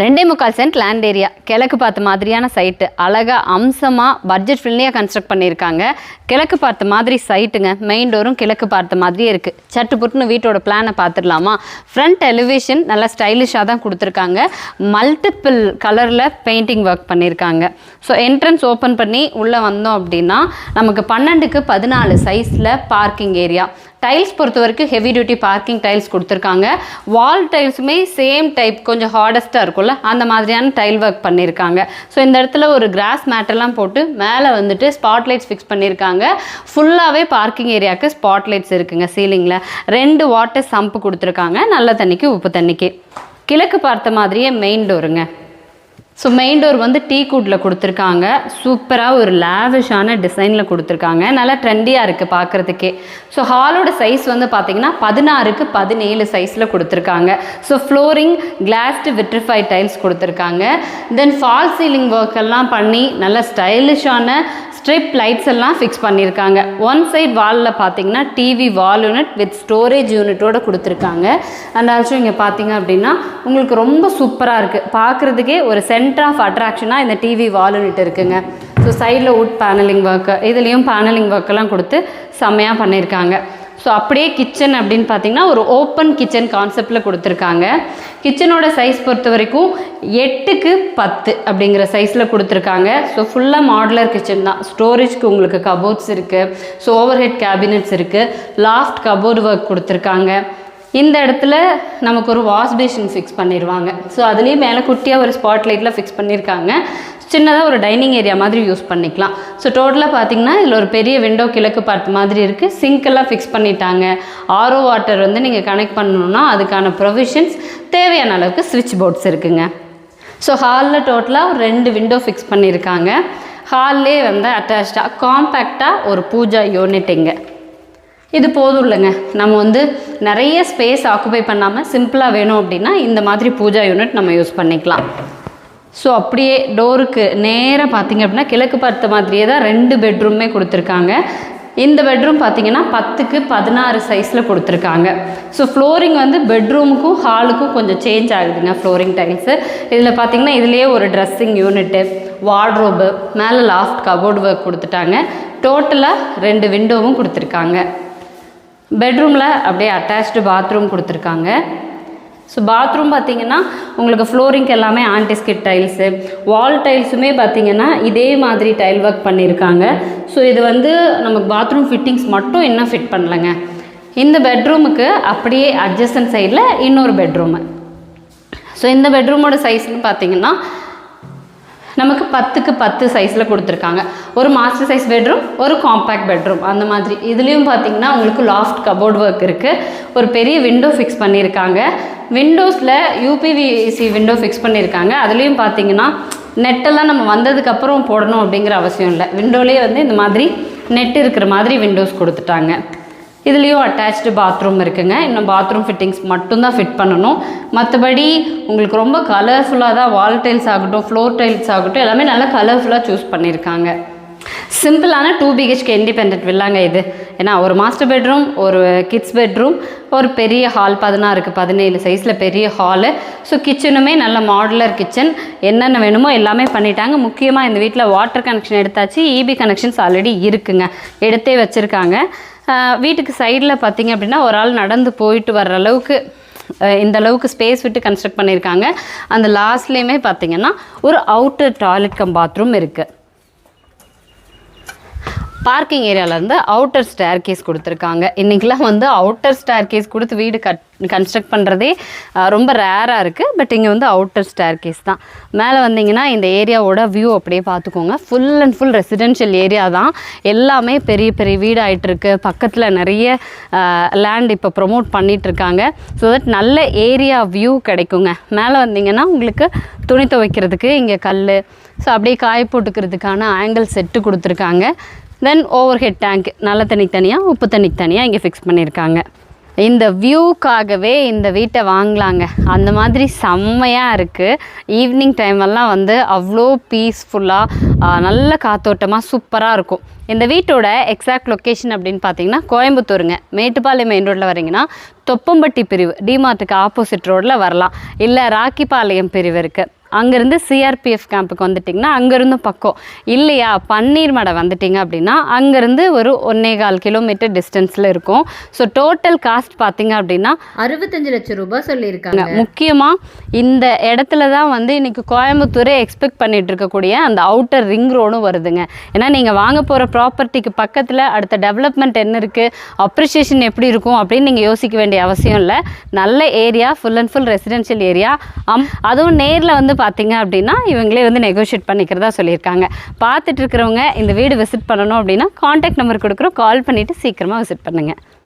ரெண்டே முக்கால் cent land area கிழக்கு பார்த்த மாதிரியான சைட்டு அழகாக அம்சமாக பட்ஜெட் ஃப்ரெண்ட்லியாக கன்ஸ்ட்ரக்ட் பண்ணியிருக்காங்க. கிழக்கு பார்த்த மாதிரி சைட்டுங்க மெயின் டோரும் கிழக்கு பார்த்த மாதிரியே இருக்குது சட்டு புட்டுன்னு வீட்டோட பிளானை பார்த்துடலாமா? ஃப்ரண்ட் எலிவேஷன் நல்லா ஸ்டைலிஷாக தான் கொடுத்துருக்காங்க. மல்டிபிள் கலரில் பெயிண்டிங் ஒர்க் பண்ணியிருக்காங்க. ஸோ என்ட்ரன்ஸ் ஓப்பன் பண்ணி உள்ளே வந்தோம் அப்படின்னா நமக்கு பன்னெண்டுக்கு பதினாலு சைஸில் பார்க்கிங் ஏரியா டைல்ஸ் பொறுத்த வரைக்கும் ஹெவி டியூட்டி பார்க்கிங் டைல்ஸ் கொடுத்துருக்காங்க வால் டைல்ஸுமே சேம் டைப் கொஞ்சம் ஹார்டஸ்ட்டாக இருக்கும்ல. அந்த மாதிரியான டைல் ஒர்க் பண்ணியிருக்காங்க ஸோ இந்த இடத்துல ஒரு கிராஸ் மேட்டெல்லாம் போட்டு மேலே வந்துட்டு ஸ்பாட் லைட்ஸ் ஃபிக்ஸ் பண்ணியிருக்காங்க ஃபுல்லாகவே பார்க்கிங் ஏரியாவுக்கு ஸ்பாட் லைட்ஸ் இருக்குங்க சீலிங்கில் ரெண்டு வாட்டர் சம்ப் கொடுத்துருக்காங்க நல்ல தண்ணிக்கு உப்பு தண்ணிக்கு. கிழக்கு பார்த்த மாதிரியே மெயின் டோருங்க ஸோ மெயின் டோர் வந்து டீ கூட்டில் கொடுத்துருக்காங்க. சூப்பராக ஒரு லேவிஷான டிசைனில் கொடுத்துருக்காங்க. நல்லா ட்ரெண்டியாக இருக்குது பார்க்குறதுக்கே ஸோ ஹாலோட சைஸ் வந்து பார்த்திங்கன்னா பதினாறுக்கு பதினேழு சைஸில் கொடுத்துருக்காங்க. So flooring glazed vitrified tiles கொடுத்துருக்காங்க. தென் ஃபால் சீலிங் ஒர்க்கெல்லாம் பண்ணி நல்ல ஸ்டைலிஷான ஸ்ட்ரிப் லைட்ஸ் எல்லாம் ஃபிக்ஸ் பண்ணியிருக்காங்க. ஒன் சைட் வாலில் பார்த்தீங்கன்னா TV wall unit with storage யூனிட்டோடு கொடுத்துருக்காங்க. அண்ட் ஆல்சோ இங்கே பார்த்தீங்க அப்படின்னா உங்களுக்கு ரொம்ப சூப்பராக இருக்குது பார்க்குறதுக்கே ஒரு சென்டர் ஆஃப் அட்ராக்ஷனாக இந்த டிவி வால் யூனிட் இருக்குங்க. ஸோ சைடில் வுட் பேனலிங் ஒர்க்கு இதுலேயும் பேனலிங் ஒர்க்கெல்லாம் கொடுத்து செம்மையாக பண்ணியிருக்காங்க. ஸோ அப்படியே கிச்சன் அப்படின்னு பார்த்தீங்கன்னா ஒரு ஓப்பன் கிச்சன் கான்செப்டில் கொடுத்துருக்காங்க. கிச்சனோட சைஸ் பொறுத்த வரைக்கும் எட்டுக்கு பத்து அப்படிங்கிற சைஸில் கொடுத்துருக்காங்க. ஸோ ஃபுல்லாக மாடுலர் கிச்சன் தான். ஸ்டோரேஜ்க்கு உங்களுக்கு கபோர்ட்ஸ் இருக்குது ஸோ ஓவர் ஹெட் கேபினட்ஸ் இருக்குது லாஃப்ட் கபோர்டு ஒர்க் கொடுத்துருக்காங்க. இந்த இடத்துல நமக்கு ஒரு வாஷ் பேஷன் ஃபிக்ஸ் பண்ணிடுவாங்க ஸோ அதுலேயும் மேலே குட்டியாக ஒரு ஸ்பாட் லைட்டில் ஃபிக்ஸ் பண்ணியிருக்காங்க சின்னதாக ஒரு டைனிங் ஏரியா மாதிரி யூஸ் பண்ணிக்கலாம். ஸோ டோட்டலாக பார்த்தீங்கன்னா இதில் ஒரு பெரிய விண்டோ கிழக்கு பார்த்த மாதிரி இருக்குது சிங்க்கெல்லாம் ஃபிக்ஸ் பண்ணிட்டாங்க. ஆரோ வாட்டர் வந்து நீங்கள் கனெக்ட் பண்ணணுன்னா அதுக்கான ப்ரொவிஷன்ஸ் தேவையான அளவுக்கு ஸ்விட்ச் போர்ட்ஸ் இருக்குங்க ஸோ ஹாலில் டோட்டலாக ஒரு ரெண்டு விண்டோ ஃபிக்ஸ் பண்ணியிருக்காங்க ஹால்லே வந்து அட்டாச்சாக காம்பேக்டாக ஒரு பூஜா யூனிட் இங்கே. இது போதும் இல்லைங்க. நம்ம வந்து நிறைய ஸ்பேஸ் ஆக்குபை பண்ணாமல் சிம்பிளாக வேணும் அப்படின்னா இந்த மாதிரி பூஜா யூனிட் நம்ம யூஸ் பண்ணிக்கலாம். ஸோ அப்படியே டோருக்கு நேராக பார்த்தீங்க அப்படின்னா கிழக்கு பார்த்த மாதிரியே தான் ரெண்டு பெட்ரூமே கொடுத்துருக்காங்க. இந்த பெட்ரூம் பார்த்தீங்கன்னா பத்துக்கு பதினாறு சைஸில் கொடுத்துருக்காங்க. ஸோ ஃப்ளோரிங் வந்து பெட்ரூமுக்கும் ஹாலுக்கும் கொஞ்சம் சேஞ்ச் ஆகுதுங்க ஃப்ளோரிங் டைல்ஸு இதில் பார்த்தீங்கன்னா இதுலேயே ஒரு ட்ரெஸ்ஸிங் யூனிட்டு வார்ட்ரோபு மேலே லாஃப்ட் கபோர்டு ஒர்க் கொடுத்துட்டாங்க. டோட்டலாக ரெண்டு விண்டோவும் கொடுத்துருக்காங்க. பெட்ரூமில் அப்படியே அட்டாச்டு பாத்ரூம் கொடுத்துருக்காங்க. ஸோ பாத்ரூம் பார்த்தீங்கன்னா உங்களுக்கு ஃப்ளோரிங்க்கு எல்லாமே ஆன்டிஸ்கிட் டைல்ஸு வால் டைல்ஸுமே பார்த்தீங்கன்னா இதே மாதிரி டைல் ஒர்க் பண்ணியிருக்காங்க ஸோ இது வந்து நமக்கு பாத்ரூம் ஃபிட்டிங்ஸ் மட்டும் இன்னும் ஃபிட் பண்ணலைங்க. இந்த பெட்ரூமுக்கு அப்படியே அட்ஜஸ்டன் சைடில் இன்னொரு பெட்ரூமு ஸோ இந்த பெட்ரூமோட சைஸ்னு பார்த்தீங்கன்னா நமக்கு பத்துக்கு பத்து சைஸில் கொடுத்துருக்காங்க. ஒரு மாஸ்டர் சைஸ் பெட்ரூம் ஒரு காம்பேக்ட் பெட்ரூம் அந்த மாதிரி. இதுலேயும் பார்த்தீங்கன்னா உங்களுக்கு லாஃப்ட் கபோர்ட் ஒர்க் இருக்குது ஒரு பெரிய விண்டோ ஃபிக்ஸ் பண்ணியிருக்காங்க. விண்டோஸில் யூபிவிசி விண்டோ ஃபிக்ஸ் பண்ணியிருக்காங்க. அதுலேயும் பார்த்தீங்கன்னா நெட்டெல்லாம் நம்ம வந்ததுக்கப்புறம் போடணும் அப்படிங்கிற அவசியம் இல்லை. விண்டோலேயே வந்து இந்த மாதிரி நெட் இருக்கிற மாதிரி விண்டோஸ் கொடுத்துட்டாங்க. இதுலேயும் அட்டாச்டு பாத்ரூம் இருக்குங்க. இன்னும் பாத்ரூம் ஃபிட்டிங்ஸ் மட்டும்தான் ஃபிட் பண்ணணும். மற்றபடி உங்களுக்கு ரொம்ப கலர்ஃபுல்லாக தான் வால் டைல்ஸ் ஆகட்டும் ஃப்ளோர் டைல்ஸ் ஆகட்டும் எல்லாமே நல்லா கலர்ஃபுல்லாக சூஸ் பண்ணியிருக்காங்க சிம்பிளான டூ பிஹெச்கே இண்டிபெண்ட் வில்லாங்க இது. ஏன்னா ஒரு மாஸ்டர் பெட்ரூம் ஒரு கிட்ஸ் பெட்ரூம் ஒரு பெரிய ஹால் பதினாறுக்கு பதினேழு சைஸில் பெரிய ஹாலு ஸோ கிச்சனுமே நல்ல மாடுலர் கிச்சன் என்னென்ன வேணுமோ எல்லாமே பண்ணிட்டாங்க. முக்கியமாக இந்த வீட்டில் வாட்டர் கனெக்ஷன் எடுத்தாச்சு இபி கனெக்ஷன்ஸ் ஆல்ரெடி இருக்குங்க. எடுத்தே வச்சுருக்காங்க. வீட்டுக்கு சைடில் பார்த்திங்க அப்படின்னா ஒரு ஆள் நடந்து போயிட்டு வர்ற அளவுக்கு இந்த அளவுக்கு ஸ்பேஸ் விட்டு கன்ஸ்ட்ரக்ட் பண்ணியிருக்காங்க அந்த லாஸ்ட்லேயுமே பார்த்திங்கன்னா ஒரு அவுட்டர் டாய்லெட் கம் பாத்ரூம் இருக்குது பார்க்கிங் ஏரியாவிலேருந்து அவுட்டர் ஸ்டேர் கேஸ் கொடுத்துருக்காங்க. இன்றைக்கெலாம் வந்து அவுட்டர் ஸ்டேர் கேஸ் கொடுத்து வீடு கட் கன்ஸ்ட்ரக்ட் பண்ணுறதே ரொம்ப ரேராக இருக்குது பட் இங்கே வந்து அவுட்டர் ஸ்டேர் கேஸ் தான். மேலே வந்தீங்கன்னா இந்த ஏரியாவோட வியூ அப்படியே பார்த்துக்கோங்க. Full and full residential area தான். எல்லாமே பெரிய பெரிய வீடு ஆகிட்டுருக்கு பக்கத்தில் நிறைய லேண்ட் இப்போ ப்ரொமோட் பண்ணிகிட்ருக்காங்க ஸோ தட் நல்ல ஏரியா வியூ கிடைக்குங்க. மேலே வந்தீங்கன்னா உங்களுக்கு துணி துவைக்கிறதுக்கு இங்கே கல் ஸோ அப்படியே காய போட்டுக்கிறதுக்கான ஆங்கிள் செட்டு கொடுத்துருக்காங்க. தென் ஓவர் ஹெட் டேங்க் நல்ல தண்ணி தனியாக உப்பு தண்ணிக்கு தனியாக இங்கே ஃபிக்ஸ் பண்ணியிருக்காங்க இந்த வியூக்காகவே இந்த வீட்டை வாங்கலாங்க. அந்த மாதிரி செம்மையாக இருக்குது ஈவினிங் டைமெல்லாம் வந்து அவ்வளோ பீஸ்ஃபுல்லாக நல்ல காத்தோட்டமாக சூப்பராக இருக்கும். இந்த வீட்டோட எக்ஸாக்ட் லொக்கேஷன் அப்படின்னு பார்த்தீங்கன்னா கோயம்புத்தூருங்க. மேட்டுப்பாளையம் மெயின் ரோட்டில் வரீங்கன்னா தொப்பம்பட்டி பிரிவு டிமார்ட்டுக்கு ஆப்போசிட் ரோட்டில் வரலாம். இல்லை ராக்கிபாளையம் பிரிவு இருக்குது அங்கேருந்து சிஆர்பிஎஃப் கேம்புக்கு வந்துட்டிங்கன்னா அங்கேருந்து பக்கம். இல்லையா? பன்னீர் மடை வந்துட்டிங்க அப்படின்னா அங்கேருந்து ஒரு ஒன்னே கால் கிலோமீட்டர் டிஸ்டன்ஸில் இருக்கும். ஸோ டோட்டல் காஸ்ட் பார்த்தீங்க அப்படின்னா அறுபத்தஞ்சு லட்சம் ரூபாய் சொல்லியிருக்காங்க. முக்கியமாக இந்த இடத்துல தான் வந்து இன்னைக்கு கோயம்புத்தூரே எக்ஸ்பெக்ட் பண்ணிட்டு இருக்கக்கூடிய அந்த அவுட்டர் ரிங் ரோடும் வருதுங்க. ஏன்னா நீங்கள் வாங்க போகிற ப்ராப்பர்ட்டிக்கு பக்கத்தில் அடுத்த டெவலப்மெண்ட் என்ன இருக்குது அப்ரிஷியேஷன் எப்படி இருக்கும்? அப்படின்னு நீங்கள் யோசிக்க வேண்டிய அவசியம் இல்லை. நல்ல area full and full residential area um அதுவும் நேரில் வந்து பார்த்தீங்க அப்படின்னா இவங்களே வந்து நெகோஷியேட் பண்ணிக்கிறதா சொல்லியிருக்காங்க. பார்த்துட்டு இருக்கிறவங்க இந்த வீடு விசிட் பண்ணணும் அப்படின்னா காண்டாக்ட் நம்பர் கொடுக்குறோம். கால் பண்ணிவிட்டு சீக்கிரமாக விசிட் பண்ணுங்கள்